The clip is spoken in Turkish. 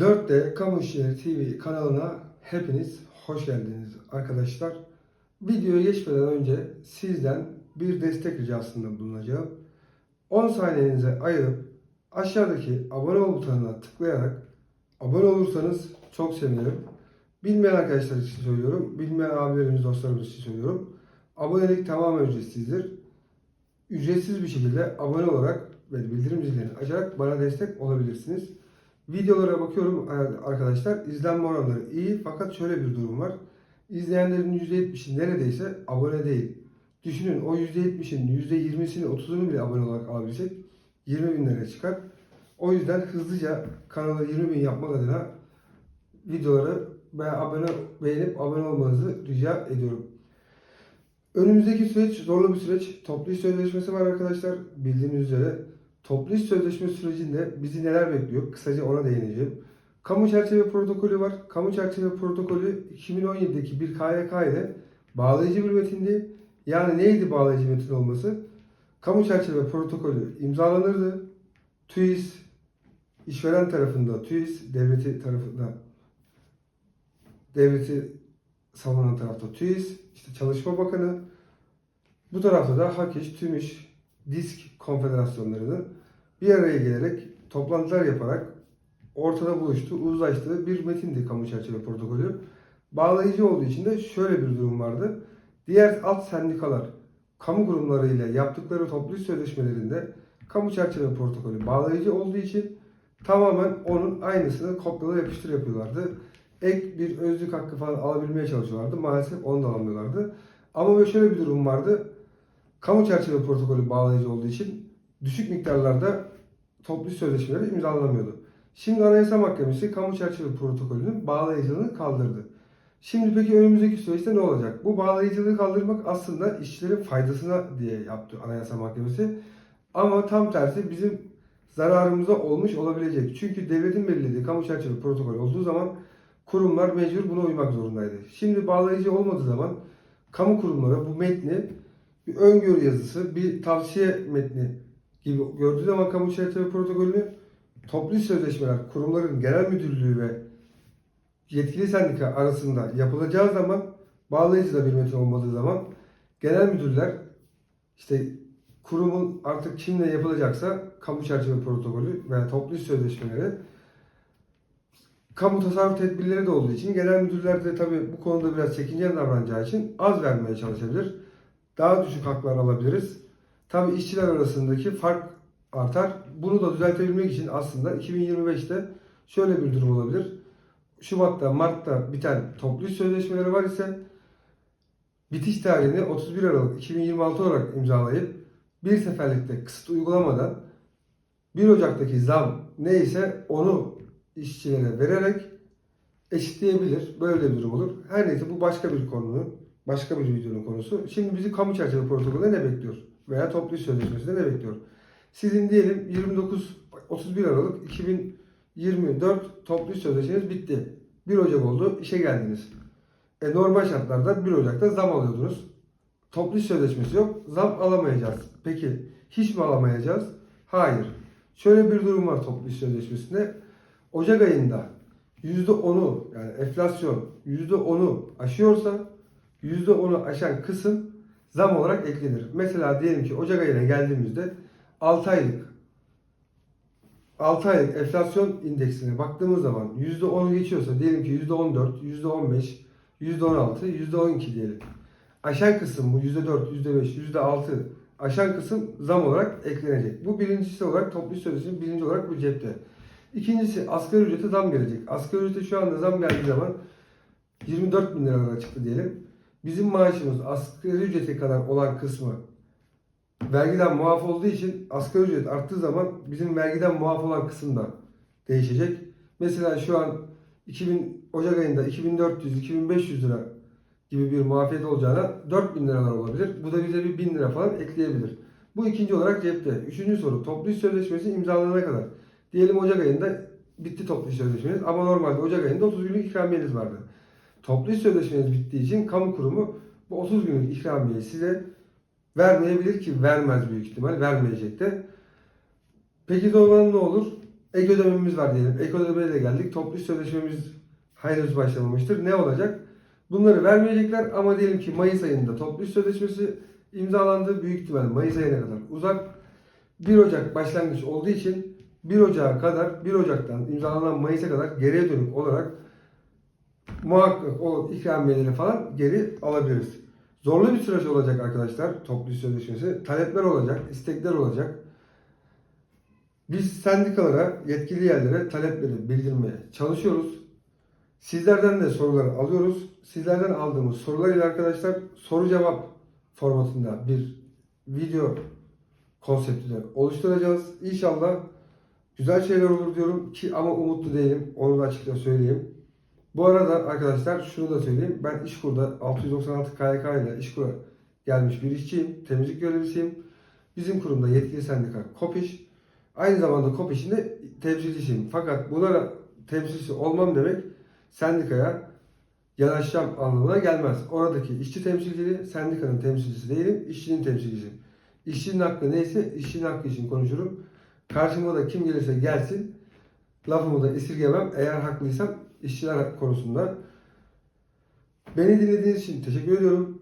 4D Kamu İşleri TV kanalına hepiniz hoş geldiniz arkadaşlar. Videoya geçmeden önce sizden bir destek ricasında bulunacağım. 10 saniyenizi ayırıp aşağıdaki abone ol butonuna tıklayarak abone olursanız çok sevinirim. Bilmeyen arkadaşlar için söylüyorum. Bilmeyen abilerimiz, dostlarımız için söylüyorum. Abonelik tamamen ücretsizdir. Ücretsiz bir şekilde abone olarak ve bildirim zilini açarak bana destek olabilirsiniz. Videolara bakıyorum arkadaşlar. İzlenme oranları iyi fakat şöyle bir durum var. İzleyenlerin %70'i neredeyse abone değil. Düşünün o %70'in %20'sini 30'unu bile abone olarak alabilsek 20 bin liraya çıkar. O yüzden hızlıca kanala 20 bin yapmak adına videoları ve abone beğenip abone olmanızı rica ediyorum. Önümüzdeki süreç zorlu bir süreç. Toplu iş sözleşmesi var arkadaşlar. Bildiğiniz üzere toplu iş sözleşme sürecinde bizi neler bekliyor? Kısaca ona değineceğim. Kamu çerçeve protokolü var. Kamu çerçeve protokolü 2017'deki bir KYK ile bağlayıcı bir metindi. Yani neydi bağlayıcı metin olması? Kamu çerçeve protokolü imzalanırdı. TÜİS işveren tarafında, TÜİS devleti tarafında devleti savunan tarafta TÜİS, işte Çalışma Bakanı, bu tarafta da HAKİŞ, TÜMİŞ, DİSK konfederasyonlarının bir araya gelerek toplantılar yaparak ortada buluştu, uzlaştığı bir metindi kamu çerçeve protokolü. Bağlayıcı olduğu için de şöyle bir durum vardı. Diğer alt sendikalar kamu kurumlarıyla yaptıkları toplu sözleşmelerinde kamu çerçeve protokolü bağlayıcı olduğu için tamamen onun aynısını kopyala yapıştır yapıyorlardı. Ek bir özlük hakkı falan alabilmeye çalışıyorlardı. Maalesef onu da alamıyorlardı. Ama böyle şöyle bir durum vardı. Kamu çerçeve protokolü bağlayıcı olduğu için düşük miktarlarda toplu iş sözleşmeleri imzalanamıyordu. Şimdi Anayasa Mahkemesi kamu çerçeve protokolünün bağlayıcılığını kaldırdı. Şimdi peki önümüzdeki süreçte ne olacak? Bu bağlayıcılığı kaldırmak aslında işçilerin faydasına diye yaptı Anayasa Mahkemesi. Ama tam tersi bizim zararımıza olmuş olabilecek. Çünkü devletin belirlediği kamu çerçeve protokolü olduğu zaman kurumlar mecbur buna uymak zorundaydı. Şimdi bağlayıcı olmadığı zaman kamu kurumları bu metni bir öngörü yazısı, bir tavsiye metni gibi gördüğü zaman kamu çerçeve protokolünü toplu sözleşmeler kurumların genel müdürlüğü ve yetkili sendika arasında yapılacağı zaman bağlayıcı da bir metin olmadığı zaman genel müdürler işte kurumun artık kimle yapılacaksa kamu çerçeve protokolü veya toplu sözleşmeleri kamu tasarruf tedbirleri de olduğu için genel müdürler de tabii bu konuda biraz çekinceli davranacağı için az vermeye çalışabilir. Daha düşük haklar alabiliriz. Tabii işçiler arasındaki fark artar. Bunu da düzeltebilmek için aslında 2025'te şöyle bir durum olabilir. Şubat'ta, Mart'ta biten toplu iş sözleşmeleri var ise bitiş tarihini 31 Aralık 2026 olarak imzalayıp bir seferlikte kısıt uygulamadan 1 Ocak'taki zam neyse onu işçilere vererek eşitleyebilir. Böyle bir durum olur. Her neyse bu başka bir konu, başka bir videonun konusu. Şimdi bizi kamu çerçeve protokolünde ne bekliyor? Veya toplu iş sözleşmesinde ne bekliyor? Sizin diyelim 29 31 Aralık 2024 toplu iş sözleşmeniz bitti. 1 Ocak oldu, işe geldiniz. E normal şartlarda 1 Ocak'ta zam alıyordunuz. Toplu iş sözleşmesi yok, zam alamayacağız. Peki hiç mi alamayacağız? Hayır. Şöyle bir durum var toplu iş sözleşmesinde. Ocak ayında %10'u yani enflasyon %10'u aşıyorsa %10'u aşan kısım zam olarak eklenir. Mesela diyelim ki Ocak ayına geldiğimizde 6 aylık 6 aylık enflasyon indeksine baktığımız zaman %10'u geçiyorsa diyelim ki %14, %15, %16, %12 diyelim. Aşan kısım bu %4, %5, %6 aşan kısım zam olarak eklenecek. Bu birincisi olarak toplu iş sözleşmesi birinci olarak bu cepte. İkincisi asgari ücrete zam gelecek. Asgari ücrete şu anda zam geldiği zaman 24 bin liralara çıktı diyelim. Bizim maaşımız asgari ücrete kadar olan kısmı vergiden muaf olduğu için asgari ücret arttığı zaman bizim vergiden muaf olan kısım da değişecek. Mesela şu an 2000 Ocak ayında 2400-2500 lira gibi bir muafiyet olacağına 4000 liralar olabilir. Bu da bize bir 1000 lira falan ekleyebilir. Bu ikinci olarak cepte. Üçüncü soru toplu iş sözleşmesi imzalanana kadar. Diyelim Ocak ayında bitti toplu iş sözleşmeniz ama normalde Ocak ayında 30 günlük ikramiyeniz vardı. Toplu iş sözleşmeniz bittiği için kamu kurumu bu 30 günlük ikramiyeyi size vermeyebilir ki vermez büyük ihtimal vermeyecek de. Peki zaman ne olur? Ek ödememiz var diyelim. Ek ödemeyle geldik. Toplu sözleşmemiz henüz başlamamıştır. Ne olacak? Bunları vermeyecekler ama diyelim ki Mayıs ayında toplu sözleşmesi imzalandı. Büyük ihtimalle Mayıs ayına kadar uzak. 1 Ocak başlangıç olduğu için 1 Ocak'a kadar 1 Ocak'tan imzalanan Mayıs'a kadar geriye dönük olarak muhakkak o ikramiyeleri falan geri alabiliriz. Zorlu bir süreç olacak arkadaşlar toplu sözleşmesi. Talepler olacak, istekler olacak. Biz sendikalara, yetkili yerlere talepleri bildirmeye çalışıyoruz. Sizlerden de soruları alıyoruz. Sizlerden aldığımız sorular ile arkadaşlar soru cevap formatında bir video konseptini oluşturacağız. İnşallah güzel şeyler olur diyorum ki ama umutlu değilim. Onu da açıkça söyleyeyim. Bu arada arkadaşlar şunu da söyleyeyim. Ben İşkur'da 696 KYK ile İşkur'a gelmiş bir işçiyim. Temizlik görevlisiyim. Bizim kurumda yetkili sendika KOPİŞ. Aynı zamanda KOPİŞ'in de temsilcisiyim. Fakat bunlara temsilcisi olmam demek sendikaya yanaşacağım anlamına gelmez. Oradaki işçi temsilciliği, sendikanın temsilcisi değilim, işçinin temsilcisiyim. İşçinin hakkı neyse işçinin hakkı için konuşurum. Karşıma da kim gelirse gelsin. Lafımı da esirgemem. Eğer haklıysam işçiler konusunda. Beni dinlediğiniz için teşekkür ediyorum.